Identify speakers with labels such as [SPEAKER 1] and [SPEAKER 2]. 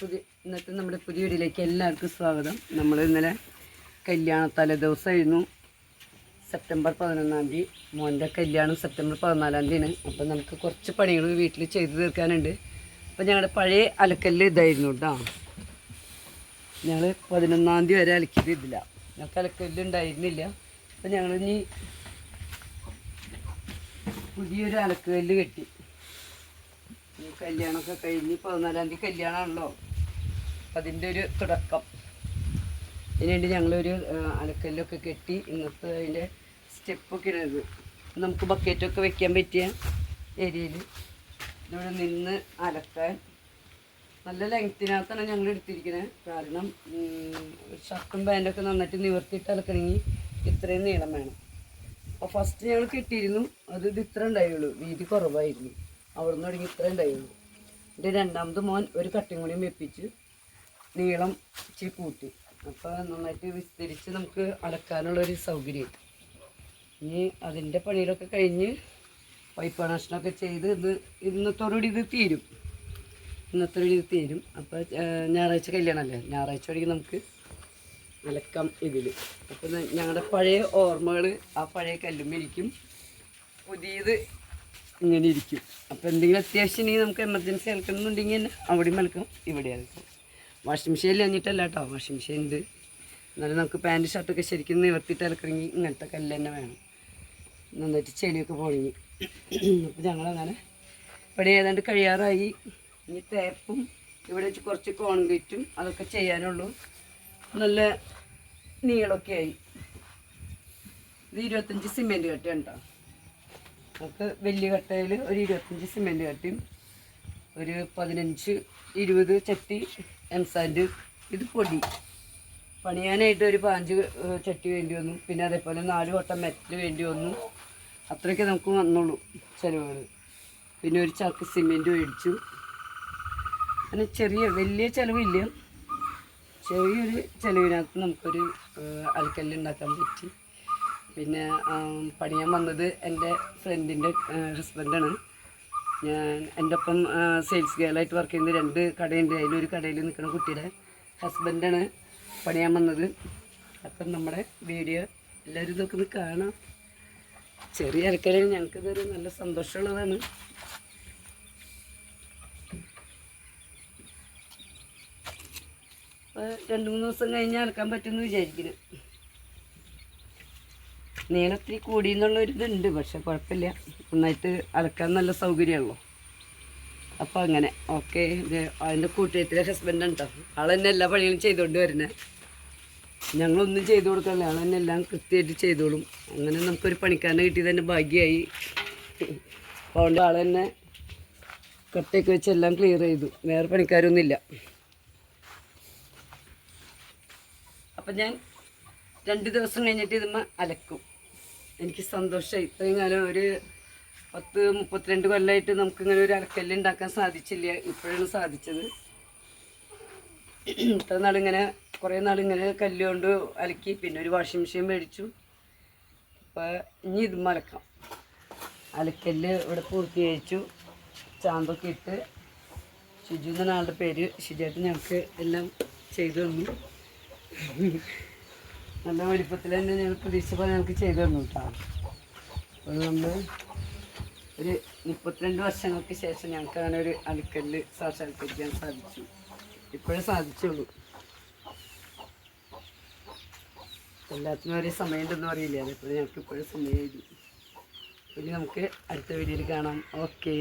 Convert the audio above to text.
[SPEAKER 1] പുതിയ ഇന്നത്തെ നമ്മുടെ പുതിയ വീടിലേക്ക് എല്ലാവർക്കും സ്വാഗതം. നമ്മൾ ഇന്നലെ കല്യാണ തലേദിവസമായിരുന്നു സെപ്റ്റംബർ പതിനൊന്നാം തീയതി. മോന്റെ കല്യാണം സെപ്റ്റംബർ പതിനാലാം തീയതിയാണ്. അപ്പം നമുക്ക് കുറച്ച് പണികൾ വീട്ടിൽ ചെയ്തു തീർക്കാനുണ്ട്. അപ്പം ഞങ്ങളുടെ പഴയ അലക്കല്ല് ഇതായിരുന്നു കേട്ടോ. ഞങ്ങൾ പതിനൊന്നാം തീയതി വരെ അലക്കിയത് ഇതില്ല ഞങ്ങൾക്ക് അലക്കല്ല് ഉണ്ടായിരുന്നില്ല. അപ്പം ഇനി പുതിയൊരു അലക്കുകല്ല് കെട്ടി. കല്യാണമൊക്കെ കഴിഞ്ഞ് പതിനാലാം തീയതി കല്യാണമാണല്ലോ. അതിന്റെ ഒരു തുടക്കം. അതിനുവേണ്ടി ഞങ്ങളൊരു അലക്കല്ലൊക്കെ കെട്ടി ഇന്നത്തെ അതിന്റെ സ്റ്റെപ്പൊക്കെ ഇടുന്നത് നമുക്ക് ബക്കറ്റൊക്കെ വെക്കാൻ പറ്റിയ ഏരിയയിൽ ഇവിടെ നിന്ന് അലക്കാൻ നല്ല ലെങ്ത്തിനകത്താണ് ഞങ്ങൾ എടുത്തിരിക്കുന്നത് കാരണം ഷർട്ടും പാന്റൊക്കെ നന്നായിട്ട് നിവർത്തിയിട്ട് അലക്കണമെങ്കിൽ ഇത്രയും നീളം വേണം. അപ്പോൾ ഫസ്റ്റ് ഞങ്ങൾ കിട്ടിയിരുന്നു. അത് ഇത് ഇത്ര ഉണ്ടായുള്ളൂ. വീതി കുറവായിരുന്നു. അവിടെ നിന്ന് തുടങ്ങി ഇത്ര ഉണ്ടായുള്ളൂ. എന്റെ രണ്ടാമത് മോൻ ഒരു കൂടിയും വെപ്പിച്ച് നീളം ഇച്ചിരി കൂട്ടി. അപ്പോൾ നന്നായിട്ട് വിസ്തരിച്ച് നമുക്ക് അലക്കാനുള്ളൊരു സൗകര്യം. ഇനി അതിന്റെ പണിയിലൊക്കെ കഴിഞ്ഞ് പൈപ്പ് കണക്ഷനൊക്കെ ചെയ്ത് ഇത് ഇന്നത്തോടുകൂടി ഇത് തീരും. ഇന്നത്തോടുകൂടി ഇത് തീരും. അപ്പോൾ ഞായറാഴ്ച കല്യാണമല്ലേ? ഞായറാഴ്ച വഴി നമുക്ക് അലക്കാം ഇതിൽ അപ്പോൾ ഞങ്ങളുടെ പഴയ ഓർമ്മകൾ ആ പഴയ കല്ലുമ്പിരിക്കും പുതിയത് ഇങ്ങനെ ഇരിക്കും. അപ്പോൾ എന്തെങ്കിലും അത്യാവശ്യം ഇനി നമുക്ക് എമർജൻസി അലക്കണമെന്നുണ്ടെങ്കിൽ തന്നെ അവിടെയും അലക്കാം ഇവിടെ അലക്കാം. വാഷിംഗ് മെഷീനിൽ കഴിഞ്ഞിട്ടല്ല കേട്ടോ വാഷിംഗ് മെഷീൻ ഉണ്ട് എന്നാലും നമുക്ക് പാന്റ് ഷർട്ടൊക്കെ ശരിക്കും നിവർത്തിയിട്ട് അലക്കണമെങ്കിൽ ഇങ്ങനത്തെ കല്ല് തന്നെ വേണം. നന്നായിട്ട് ചെളിയൊക്കെ പൊളിഞ്ഞ്. അപ്പോൾ ഞങ്ങളങ്ങനെ ഇവിടെ ഏതാണ്ട് കഴിയാറായി. ഇനി തേപ്പും ഇവിടെ വെച്ച് കുറച്ച് കോൺക്രീറ്റും അതൊക്കെ ചെയ്യാനുള്ളൂ. നല്ല നീളമൊക്കെ ആയി. ഇത് ഇരുപത്തഞ്ച് സിമെന്റ് കട്ടയാണ് കേട്ടോ നമുക്ക് വലിയ കട്ടയിൽ ഒരു ഇരുപത്തഞ്ച് സിമെന്റ് കട്ടയും ഒരു പതിനഞ്ച് ഇരുപത് ചട്ടി എംസാൻഡ് ഇത് പൊടി. പണിയാനായിട്ട് ഒരു പാഞ്ച് ചട്ടി വേണ്ടി വന്നു. പിന്നെ അതേപോലെ നാല് വട്ടം മെറ്റൽ വേണ്ടി വന്നു. അത്രയൊക്കെ നമുക്ക് വന്നുള്ളൂ ചിലവുകൾ പിന്നെ ഒരു ചാക്ക് സിമെന്റ് മേടിച്ചു. അങ്ങനെ ചെറിയ വലിയ ചിലവില്ല. ചെറിയൊരു ചിലവിനകത്ത് നമുക്കൊരു അലക്കല്ല് ഉണ്ടാക്കാൻ പറ്റി. പിന്നെ പണിയാൻ വന്നത് എന്റെ ഫ്രണ്ടിന്റെ ഹസ്ബൻഡാണ് ഞാൻ എന്റെ ഒപ്പം സെയിൽസ് ഗേളായിട്ട് വർക്ക് ചെയ്യുന്ന രണ്ട് കടയുണ്ട്. അതിലൊരു കടയിൽ നിൽക്കുന്ന കുട്ടിയുടെ ഹസ്ബൻഡാണ് പണിയാൻ വന്നത്. അപ്പം നമ്മുടെ വീഡിയോ എല്ലാവരും ഇതൊക്കെ ഒന്ന് കാണാം. ചെറിയ അലക്കലിന് ഞങ്ങൾക്കിതൊരു നല്ല സന്തോഷമുള്ളതാണ്. രണ്ടു മൂന്ന് ദിവസം കഴിഞ്ഞ് അലക്കാൻ പറ്റുമെന്ന് വിചാരിക്കുന്നു. നീളത്തിരി കൂടി എന്നുള്ളൊരിതുണ്ട് പക്ഷെ കുഴപ്പമില്ല. നന്നായിട്ട് അലക്കാൻ നല്ല സൗകര്യമുള്ളൂ. അപ്പോൾ അങ്ങനെ ഓക്കെ അതിന്റെ കൂട്ടുകാരത്തിലെ ഹസ്ബൻഡ് ഉണ്ടോ ആൾ തന്നെ എല്ലാ പണികളും ചെയ്തുകൊണ്ട് വരുന്നത് ഞങ്ങളൊന്നും ചെയ്തു കൊടുക്കല്ല ആൾ തന്നെ എല്ലാം കൃത്യമായിട്ട് ചെയ്തോളും. അങ്ങനെ നമുക്കൊരു പണിക്കാരനെ കിട്ടിയത് തന്നെ ഭാഗ്യമായി. അതുകൊണ്ട് തന്നെ കട്ടയൊക്കെ വെച്ച് എല്ലാം ക്ലിയർ ചെയ്തു. വേറെ പണിക്കാരൊന്നുമില്ല. അപ്പം ഞാൻ രണ്ട് ദിവസം കഴിഞ്ഞിട്ട് ഇതുമ്മ അലക്കും. എനിക്ക് സന്തോഷമായി ഇത്രയും കാലം ഒരു പത്ത് മുപ്പത്തിരണ്ട് കൊല്ലമായിട്ട് നമുക്കിങ്ങനെ ഒരു അലക്കല്ല് ഉണ്ടാക്കാൻ സാധിച്ചില്ല. ഇപ്പോഴാണ് സാധിച്ചത്. ഇത്ര നാളിങ്ങനെ കുറേ നാളിങ്ങനെ കല്ല് കൊണ്ട് അലക്കി പിന്നെ ഒരു വാഷിംഗ് മെഷീൻ മേടിച്ചു. അപ്പോൾ ഇനി ഇത് അലക്കാം അലക്കല്ല് ഇവിടെ പൂർത്തീകരിച്ചു ചാമ്പൊക്കെ ഇട്ട് ഷിജു എന്നാളുടെ പേര്. ഷിജേട്ടൻ ഞങ്ങൾക്ക് എല്ലാം ചെയ്തു തന്നു. നല്ല വലിപ്പത്തിൽ തന്നെ ഞങ്ങൾ പ്രതീക്ഷിച്ചപ്പോൾ ഞങ്ങൾക്ക് ചെയ്തു തന്നു കേട്ടോ. അത് നമ്മൾ ഒരു മുപ്പത്തിരണ്ട് വർഷങ്ങൾക്ക് ശേഷം ഞങ്ങൾക്ക് അങ്ങനെ ഒരു അലുക്കല്ല് സാക്ഷാത്കരിക്കാൻ സാധിച്ചു. ഇപ്പോഴേ സാധിച്ചുള്ളൂ. എല്ലാത്തിനും ഒരേ സമയമുണ്ടെന്ന് അറിയില്ല. അതേപോലെ ഞങ്ങൾക്ക് ഇപ്പോഴും സമയമായിരുന്നു ഇനി നമുക്ക് അടുത്ത വീഡിയോയിൽ കാണാം. ഓക്കേ.